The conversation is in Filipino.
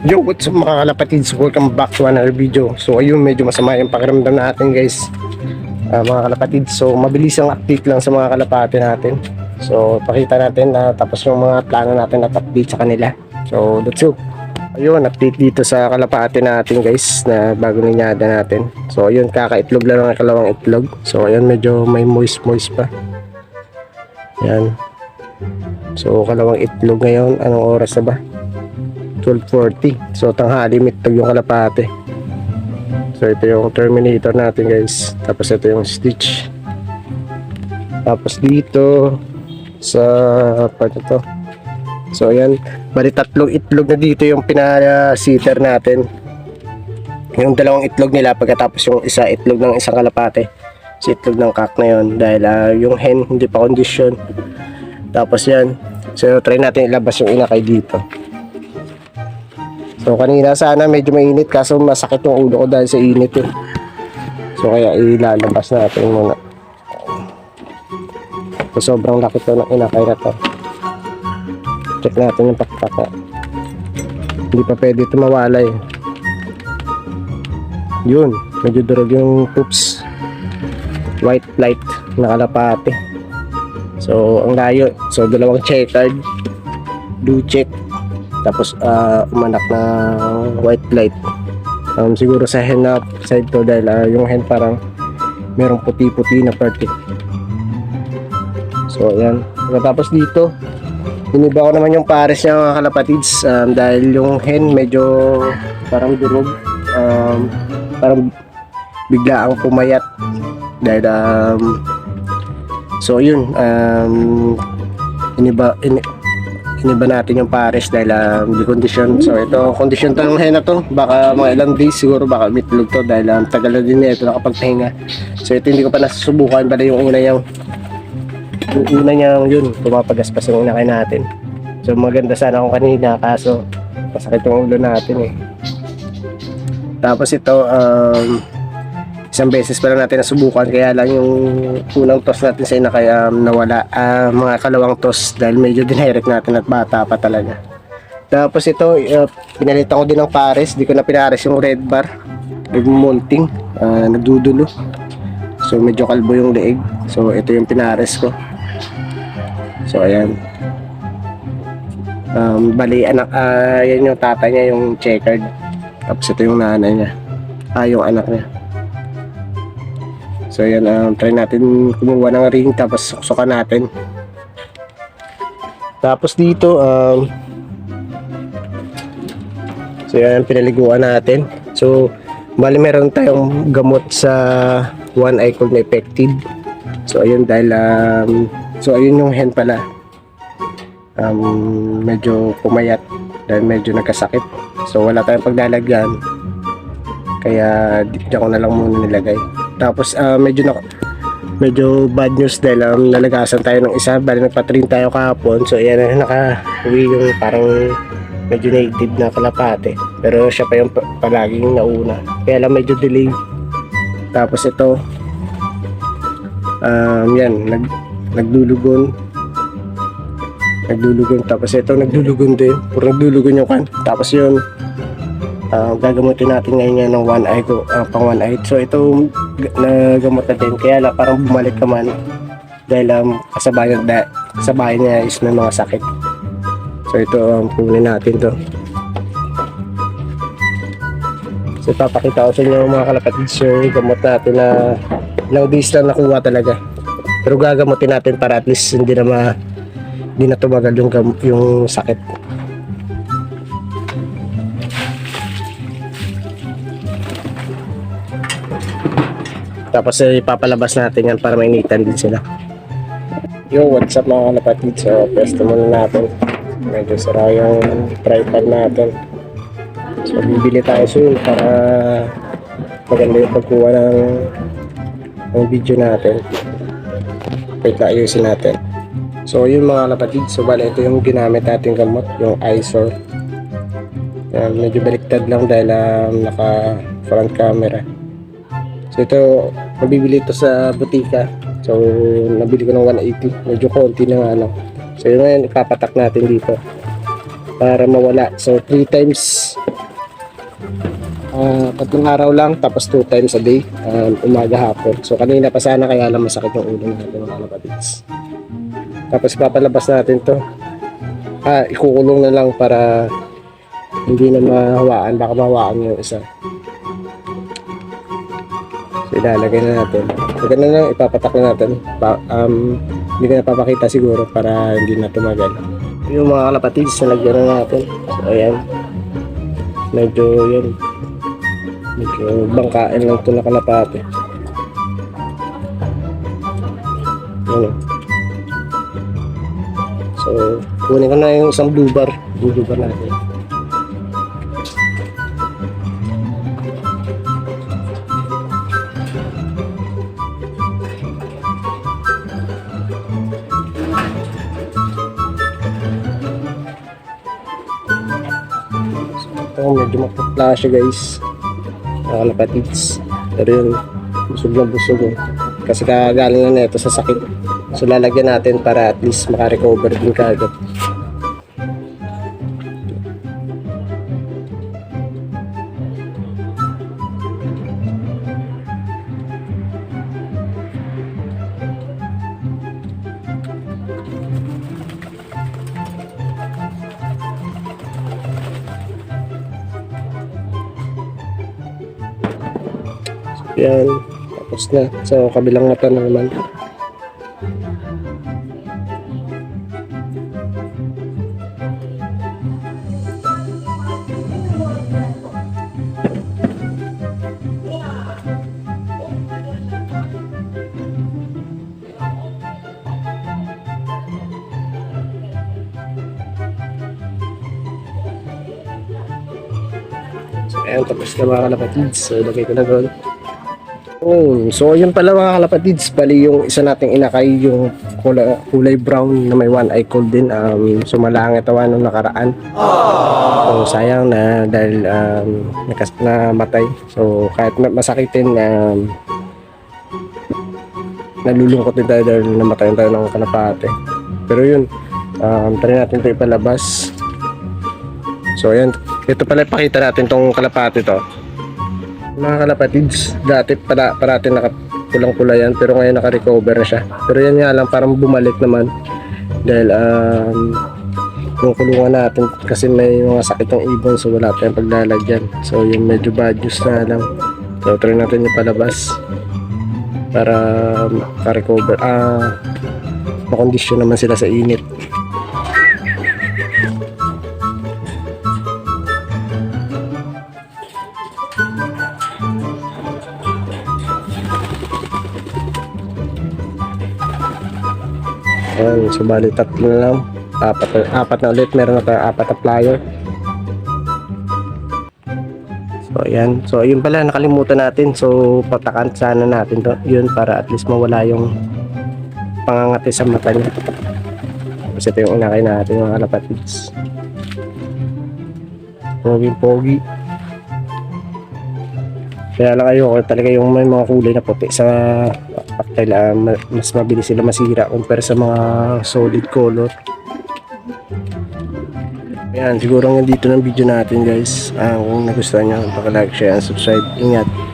Yo, what's up mga kalapatids? Welcome back to another video. So ayun, medyo masama yung pakiramdam natin guys. Ah, mga kalapatids, so mabilis ang update lang sa mga kalapati natin. So pakita natin na tapos yung mga plano natin at update sa kanila. So let's go. Ayun, update dito sa kalapati natin guys na bago ninyada natin. So ayun, kakaitlog lang ang kalawang itlog. So ayun, medyo may moist moist pa. Yan. So kalawang itlog ngayon, anong oras na ba? 12.40 so tanghali mitag yung kalapate. So ito yung terminator natin guys. Tapos ito yung stitch. Tapos dito sa part na to? So ayan. Bali tatlong itlog na dito yung pinasitter natin. Yung dalawang itlog nila pagkatapos yung isa itlog ng isang kalapate. Si itlog ng kak na yun. Dahil ah, yung hen hindi pa condition. Tapos yan. So try natin ilabas yung inakay dito So kanina sana medyo mainit kaso masakit yung ulo ko dahil sa init eh. So kaya ilalabas natin muna. So, sobrang laki to ng inakay na to. Check natin yung pakpaka. Hindi pa pwede ito mawala eh. Yun, medyo durog yung poops. White light na kalapate. So ang layo. So dalawang checkered. Blue check tapos ah, umanak na white light. Um, siguro sa hen na side to dahil ah, yung hen parang merong puti-puti na parte. So ayan. Tapos dito iniba ko naman yung pares niya mga kalapatids. Um, dahil yung hen medyo parang durog. Um, parang bigla ang pumayat. Dahil um, so yun. Um, iniba ini, iniba natin yung pares dahil di condition. So ito, condition to ng hena to. Baka mga ilang days siguro baka mitlog to dahil um, tagal na din ito nakapagpahinga. So ito hindi ko pa nasusubukan pala yung una niyang yung una niyang yun, pumapagaspas yung una natin. So maganda sana kung kanina kaso masakit yung ulo natin eh. Tapos ito, um, isang beses pa lang natin nasubukan kaya lang yung unang toss natin sa ina kaya um, nawala Ah, mga kalawang toss dahil medyo dinirect natin at bata pa talaga. Tapos ito uh, pinalitan ko din ng pares di ko na pinares yung red bar nagmunting uh, nagdudulo so medyo kalbo yung leeg. So ito yung pinares ko. So ayan. Um, bali anak ah, yan yung tatay niya yung checkered. Tapos ito yung nanay niya. Ah yung anak niya So yan, um, try natin kumuha ng ring tapos suksukan natin. Tapos dito, um, so yan, pinaliguan natin. So, bali meron tayong gamot sa one eye called na effective. So ayun dahil, um, so ayun yung hen pala. Um, medyo pumayat dahil medyo nagkasakit. So wala tayong paglalagyan. Kaya di di ako na lang muna nilagay. Tapos ah, medyo na medyo bad news dahil um, nalagasan tayo ng isa. Bali nagpatrain tayo kahapon. So ayan na naka-uwi yung parang medyo native na kalapate. Pero siya pa yung pa- palaging nauna. Kaya lang medyo delay tapos ito um, yan nag, nagdulugon. Nagdulugon. Tapos ito nagdulugon din. Puro nagdulugon yung kan tapos yun Ah, gagamutin natin ngayon yan ng one eye ko, ah, pang one eye. So ito nagamot na din kaya lang parang bumalik ka man dahil um, kasabayan, da, kasabayan niya is may mga sakit. So ito um, kunin natin to. So papakita ko sa inyo mga kalapatids yung gamot natin na ilang days lang nakuha talaga. Pero gagamutin natin para at least hindi na ma, hindi na tumagal yung, yung sakit. Tapos eh, ipapalabas natin yan para mainitan din sila. Yo, what's up mga kalapatid? So, pwesto muna natin. Medyo sira yung tripod natin. So, bibili tayo soon para maganda yung pagkuha ng, ng video natin. Wait na, ayusin natin. So, yun mga kalapatid. So, bali, ito yung ginamit natin gamot, yung ISOR. Yan, medyo baliktad lang dahil um, naka front camera. So ito, mabibili ito sa butika. So nabili ko ng 180. Medyo konti na nga lang. So yun ngayon, ipapatak natin dito. para mawala. So, 3 times ah tatlong araw lang tapos 2 times a day um, umaga hapon. So, kanina pa sana kaya lang masakit yung ulo natin mga kapatids. Tapos papalabas natin to. Ah, ikukulong na lang para hindi na mahawaan. Baka mahawaan yung isa. So, ilalagay na natin. So, ganun lang, ipapatak na natin. Pa, um, hindi ko na papakita siguro para hindi na tumagal. Yung mga kalapatids, nalagyan na natin. So, ayan. Medyo, yun. Medyo bangkain lang ito na kalapate. Ano. So, kunin ko na yung isang blue bar. Blue bar natin. Ito, medyo mapapla siya guys. Nakalapatids. Pero yun, busog na busog eh. Kasi kagaling na neto sa sakit. So lalagyan natin para at least makarecover din kagad. Yan. Tapos na. So, kabilang mata na naman. Ayan, tapos na mga kalapatids. So, ilagay ko na doon. Oh, so yun pala mga kalapatids, bali yung isa nating inakay yung kulay, kulay brown na may one eye cold din. Um, sumalangit awa nung nakaraan. So sayang na dahil um, nakas, namatay. So kahit ma- masakitin, um, nalulungkot din tayo dahil namatay tayo ng kalapate. Pero yun, um, try natin ito ipalabas. So ayan, ito pala ipakita natin tong kalapate to mga kalapatids, dati para parati nakapulang-pula yan pero ngayon naka-recover na siya. Pero yan nga lang parang bumalik naman dahil um, yung kulungan natin kasi may mga sakit ng ibon so wala tayong paglalagyan. So yung medyo bad news na lang. So try natin yung palabas para maka-recover. Ah, makondisyon naman sila sa init. Ayan, so bali tatlo na lang. Apat, apat na ulit. Meron na tayo apat na. So ayan. So ayun pala, nakalimutan natin. So patakan sana natin to. Yun para at least mawala yung pangangati sa mata niya. Tapos ito yung unakay natin mga kalapatids. Pogi pogi. Kaya lang ayoko talaga yung may mga kulay na puti sa ma- mas mabilis sila masira compare sa mga solid color. Ayan, siguro nga dito ng video natin guys. Ah, kung nagustuhan nyo, pag-like, share, and subscribe. Ingat.